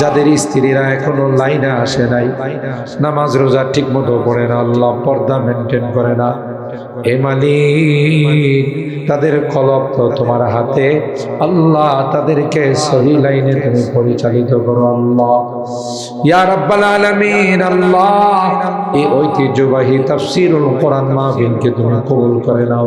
যাদের স্ত্রীরা এখনও লাইনে আসে নাই নামাজ রোজা ঠিক মতো পড়ে না আল্লাহ পর্দা মেনটেন করে না। মালিক তাদের কলব তো তোমার হাতে আল্লাহ তাদেরকে সহি লাইনে তুমি পরিচালিত করো আল্লাহ। ইয়া রাব্বাল আলামিন আল্লাহ। এই ঐতিহ্যবাহী তাফসীরুল কোরআন মাহফিলকে তুমি কবুল করে নাও।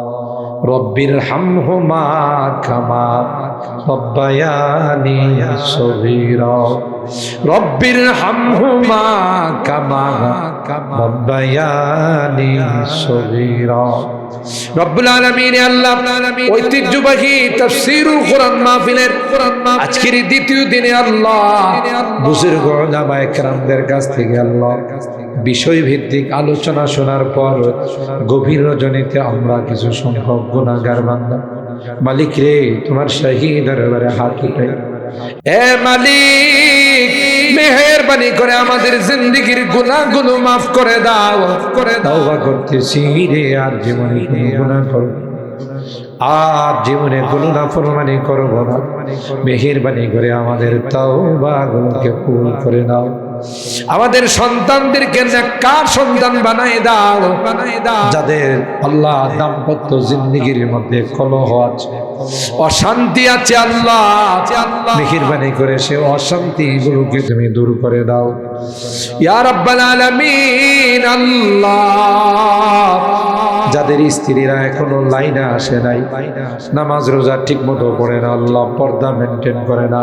রব্বির হাম হামহুমা কামা রব্বায়ানি সগীর। রব্বির হাম হামহুমা কামা রব্বায়ানি সগীর। রব্বুল আলামিন আল্লাহ ঐতিহ্যবাহী তাফসীরুল কোরআন মাহফিলের আজকের দ্বিতীয় দিনে আল্লাহ বুজুর্গ ওলামায়ে কেরামদের কাছ থেকে আল্লাহ বিষয় ভিত্তিক আলোচনা শোনার পর গভীর রজনীতে আমরা কিছু সংখ্যক গুণাগার বান্দা। মালিক রে, তোমার শাহী দরবারে হাত উঠে। এ মালিক, মেহেরবানি করে আমাদের জিন্দগির গুনাহগুলো মাফ করে দাও করে দাও। বা করতেছি রে, আর জীবনে গুনাহ করো আর জীবনে কোনো নাফরমানি করব না। মেহেরবানি করে আমাদের তাও বা গুলোকে কবুল করে নাও। আমাদের সন্তানদেরকে কার সন্তান বানাই দাও? বানাই দাও। যাদের আল্লাহ দাম্পত্য জিন্দগির মধ্যে কলহ আছে। অশান্তি আছে আল্লাহ মেহেরবানি করে সে অশান্তি গুলোকে তুমি দূর করে দাও। ইয়া রাব্বাল আলামিন আল্লাহ। যাদের স্ত্রীরা এখনও লাইনে আসে নাই, নামাজ রোজা ঠিক মতো পড়ে না, আল্লাহ পর্দা মেনটেন করে না।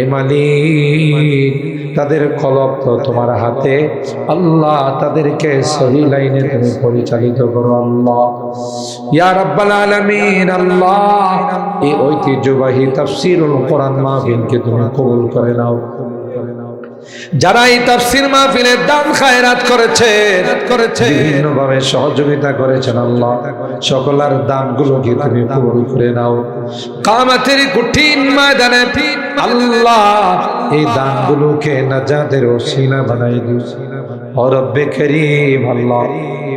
এ মালিক, তাদের কলব তো তোমার হাতে, আল্লাহ তাদেরকে সহি লাইনে তুমি পরিচালিত করো, আল্লাহ। ইয়া রাব্বাল আলামিন, আল্লাহ, এই ঐতিহ্যবাহী তাফসীরুল কোরআন মাহফিলকে তুমি কবুল করে নাও। যারা এই তাফসির মাহফিলের দান খায়রাত করেছে করেছে। বিভিন্ন ভাবে সহযোগিতা করেছেন আল্লাহ। সকলার দানগুলোকে তুমি কবুল করে নাও। কামাতের কঠিন ময়দানে আল্লাহ এই দানগুলোকে নাজাদের ওসিলা বানাই ও রব্বে করিম আল্লাহ,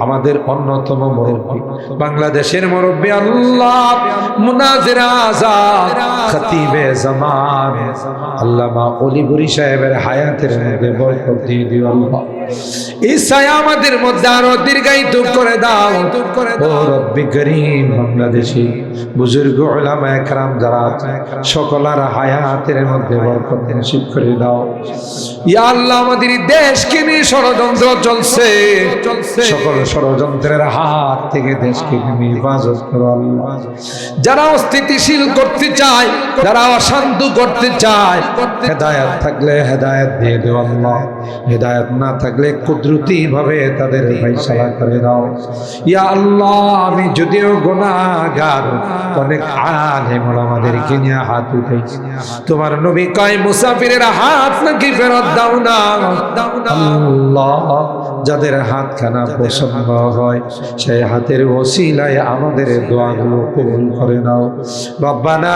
আমাদের অন্যতম মুরব্বী। বাংলাদেশের মুরব্বী আল্লাহ, মুনাজির আজাদ, খতিবে জামান। আল্লামা অলিগুরি সাহেবের হায়াতের মধ্যে বরকত দিয়ে দিও আল্লাহ। ঈসাই আমাদের মধ্যে আরও দীর্ঘায়িত করে দাও। ও রব্বি করিম বাংলাদেশি বুজুর্গ ওলামা একরাম যারা সকলার হায়াতের মধ্যে বরকত নসিব করে দাও। ইয়া আল্লাহ আমাদের দেশকে নিয়ে ষড়যন্ত্র চলছে। সকল ষড়যন্ত্রের হাত থেকে দেশকে তুমি হেফাজত করো আল্লাহ। যারা অস্থিতিশীল করতে চায় যারা অশান্ত করতে চায়। হেদায়াত থাকলে হেদায়াত দিয়ে দেও আল্লাহ। হেদায়াত না থাকলে কুদরতি ভাবে তাদের ফাইসালা করে দাও। ইয়া আল্লাহ আমি যদিও গুনাহগার অনেক আলেম আমাদেরকে নিয়ে হাত উঠেছি তোমার নবী কয় মুসাফিরের হাত নাকি ফেরত দাও না? আল্লাহ যাদের হাতখানা পছন্দ হয় সেই হাতের ওসিলায় আমাদের দোয়াগুলো কবুল করে নাও। রব্বানা